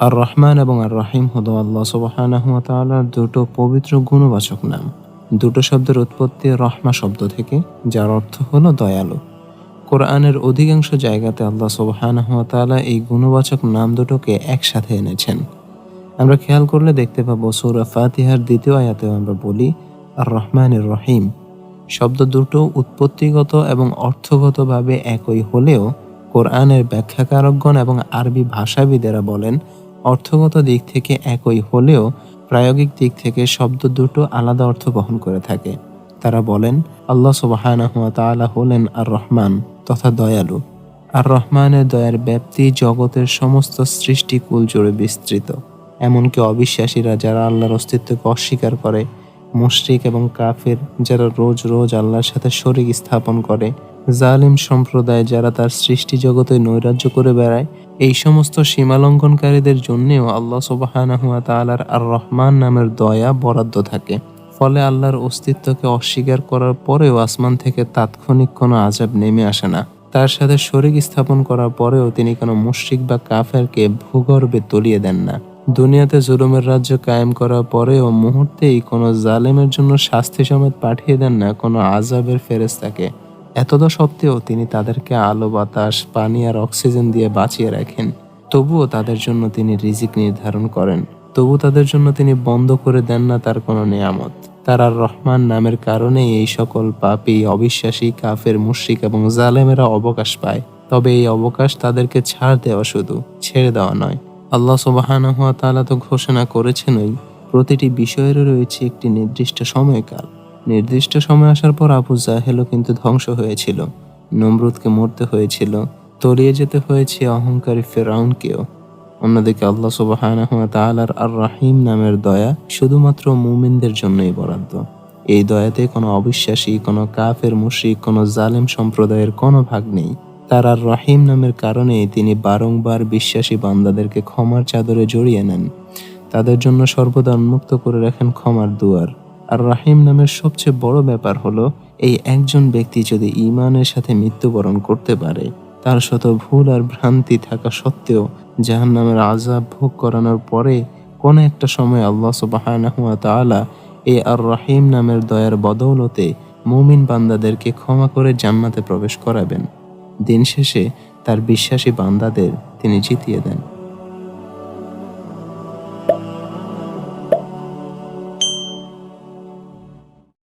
আর রহমান এবং আর রাহিম হলো আল্লাহ সুবাহানার দুটো পবিত্র গুণবাচক নাম। দুটো শব্দের উৎপত্তি রহমা শব্দ থেকে, যার অর্থ হলো দয়ালু। কোরআনের অধিকাংশ জায়গাতে আল্লাহ সুবাহানহতালা এই গুণবাচক নাম দুটোকে একসাথে এনেছেন। আমরা খেয়াল করলে দেখতে পাবো সৌরা ফাতিহার দ্বিতীয় আয়াতেও আমরা বলি আর রহমানের রহিম শব্দ দুটো উৎপত্তিগত এবং অর্থগতভাবে একই হলেও কোরআনের ব্যাখ্যাকারকগণ এবং আরবি ভাষাবিদেরা বলেন অর্থগত দিক থেকে একই হলেও প্রায়োগিক দিক থেকে শব্দ দুটো আলাদা অর্থ বহন করে থাকে। তারা বলেন, আল্লাহ তাআলা হলেন আর রহমান তথা দয়ালু। আর রহমানের দয়ার ব্যাপ্তি জগতের সমস্ত সৃষ্টিকুল জুড়ে বিস্তৃত। এমনকি অবিশ্বাসীরা যারা আল্লাহর অস্তিত্বকে অস্বীকার করে, মুশরিক এবং কাফের যারা রোজ রোজ আল্লাহর সাথে শরিক স্থাপন করে জালিম সম্প্রদায় যারা তার সৃষ্টি জগতে নৈরাজ্য করে বেড়ায়, এই সমস্ত সীমালঙ্ঘনকারীদের জন্যেও আল্লাহ সুবাহানাহুয়া তাআলার আর রহমান নামের দয়া বরাদ্দ থাকে। ফলে আল্লাহর অস্তিত্বকে অস্বীকার করার পরেও আসমান থেকে তাৎক্ষণিক কোনো আজাব নেমে আসে না। তার সাথে শরিক স্থাপন করার পরেও তিনি কোনো মুশরিক বা কাফেরকে ভূগর্ভে তলিয়ে দেন না। দুনিয়াতে জুলুমের রাজ্য কায়েম করার পরেও মুহূর্তেই কোনো জালেমের জন্য শাস্তি সমেত পাঠিয়ে দেন না কোনো আজাবের ফেরেস্তাকে এতদা সত্ত্বেও তিনি তাদেরকে আলো, বাতাস, পানি আর অক্সিজেন দিয়ে বাঁচিয়ে রাখেন। তবুও তাদের জন্য তিনি রিজিক নির্ধারণ করেন। তবু তাদের জন্য তিনি বন্ধ করে দেন না তার কোনো নেয়ামত। তারা রহমান নামের কারণেই এই সকল পাপী, অবিশ্বাসী, কাফের, মুশরিক এবং জালেমেরা অবকাশ পায়। তবে এই অবকাশ তাদেরকে ছাড় দেওয়া শুধু, ছেড়ে দেওয়া নয়। আল্লাহ সুবাহানা হুয়া তালা তো ঘোষণা করেছেনই, প্রতিটি বিষয়েরও রয়েছে একটি নির্দিষ্ট সময়কাল। নির্দিষ্ট সময় আসার পর আবু জাহেলও কিন্তু ধ্বংস হয়েছিল। নমরুদকে মরতে হয়েছিল। তলিয়ে যেতে হয়েছে অহংকারী ফেরাউনকেও। অন্যদিকে আল্লাহ সুবাহানাহু তাআলার আর রাহিম নামের দয়া শুধুমাত্র মুমিনদের জন্যই বরাদ্দ। এই দয়াতে কোনো অবিশ্বাসী, কোনো কাফের, মুশরিক, কোনো জালেম সম্প্রদায়ের কোনো ভাগ নেই। তার আর রাহিম নামের কারণে তিনি বারংবার বিশ্বাসী বান্দাদেরকে ক্ষমার চাদরে জড়িয়ে নেন। তাদের জন্য সর্বদা উন্মুক্ত করে রাখেন ক্ষমার দুয়ার। আর রাহিম নামের সবচেয়ে বড় ব্যাপার হলো, এই একজন ব্যক্তি যদি ইমানের সাথে মৃত্যুবরণ করতে পারে, তার শত ভুল আর ভ্রান্তি থাকা সত্ত্বেও জাহান নামের আজাব ভোগ করানোর পরে কোন একটা সময় আল্লাহ সুবাহানাহুয়া তাআলা এই আর রাহিম নামের দয়ার বদৌলতে মুমিন বান্দাদেরকে ক্ষমা করে জান্নাতে প্রবেশ করাবেন। দিন শেষে তার বিশ্বাসী বান্দাদের তিনি জিতিয়ে দেন।